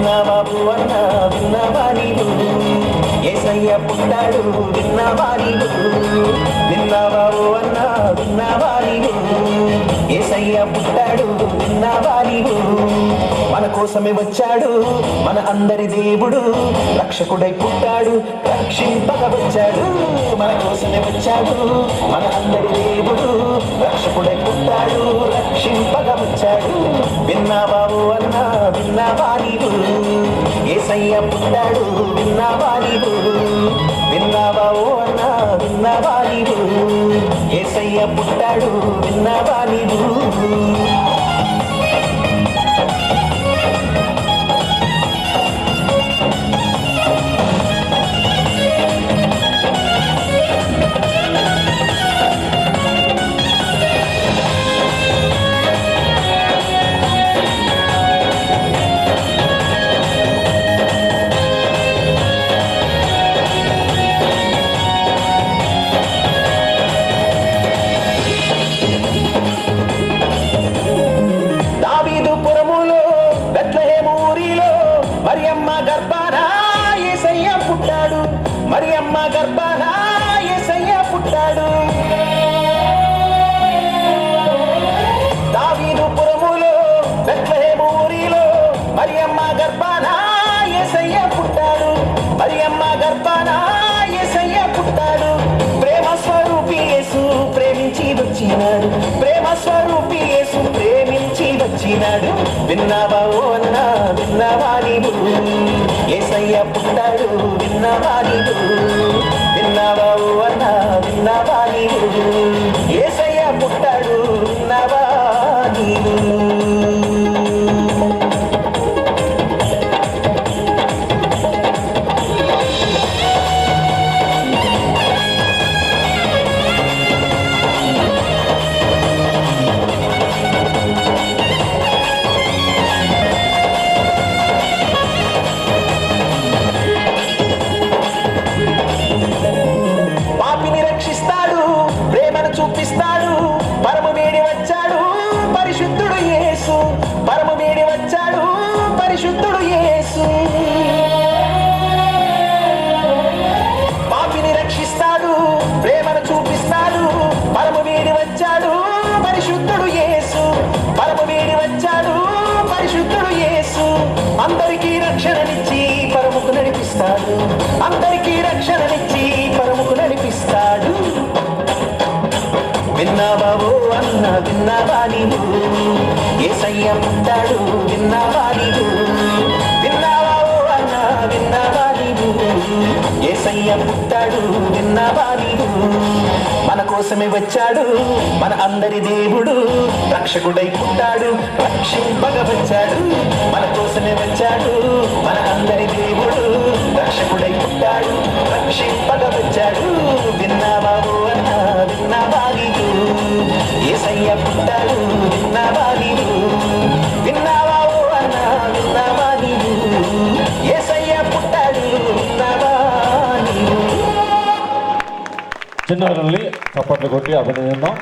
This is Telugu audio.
విన్నావా నీవు ఏసయ్య పుట్టాడు విన్నావా నీవు విన్నావా ఓ అన్నా నీవు ఏసయ్య పుట్టాడు విన్నావా నీవు మన కోసమే వచ్చాడు మన అందరి దేవుడు. రక్షకుడై పుట్టాడు రక్షింపక వచ్చాడు. మన కోసమే వచ్చాడు మన అందరి దేవుడు. రక్షకుడై పుట్టాడు రక్షింప ఏసయ్య పుట్టాడు విన్నావా నీవు విన్నావా ఓ అన్నా విన్నావా నీవు ఏసయ్య పుట్టాడు విన్నావా మరియమ్మ గర్భాన ఏసయ్య పుట్టాడు. మరియమ్మ గర్భాన యేసయ్య పుట్టాడు. ఓ అన్నా విన్నావా ఏసయ్య పుట్టాడు విన్నావా విన్నావా ఓ అన్నా విన్నావా చూపిస్తాడు. పరము వేడి వచ్చాడు. పరిశుద్ధుడు యేసు. పరము వేడి వచ్చాడు. పరిశుద్ధుడు యేసు. పాపిని రక్షిస్తాడు. ప్రేమను చూపిస్తాడు. పరము వేడి వచ్చాడు. పరిశుద్ధుడు యేసు. పరము వేడి వచ్చాడు. పరిశుద్ధుడు యేసు. అందరికీ రక్షణనిచ్చి పరముకు నడిపిస్తాడు. అందరికీ రక్షణనిచ్చి పరము విన్నావా అన్న విన్నావా నీవు. ఏసయ్య పుట్టాడు విన్నావా నీవు. విన్నావా అన్న విన్నావా నీవు. ఏసయ్య పుట్టాడు విన్నావా నీవు. మన కోసమే వచ్చాడు మన అందరి దేవుడు. రక్షకుడై పుట్టాడు రక్షింపగ వచ్చాడు. మన కోసమే వచ్చాడు మన అందరి దేవుడు. చిన్నవాళ్ళని చప్పట్లు కొట్టి అభినందిద్దాం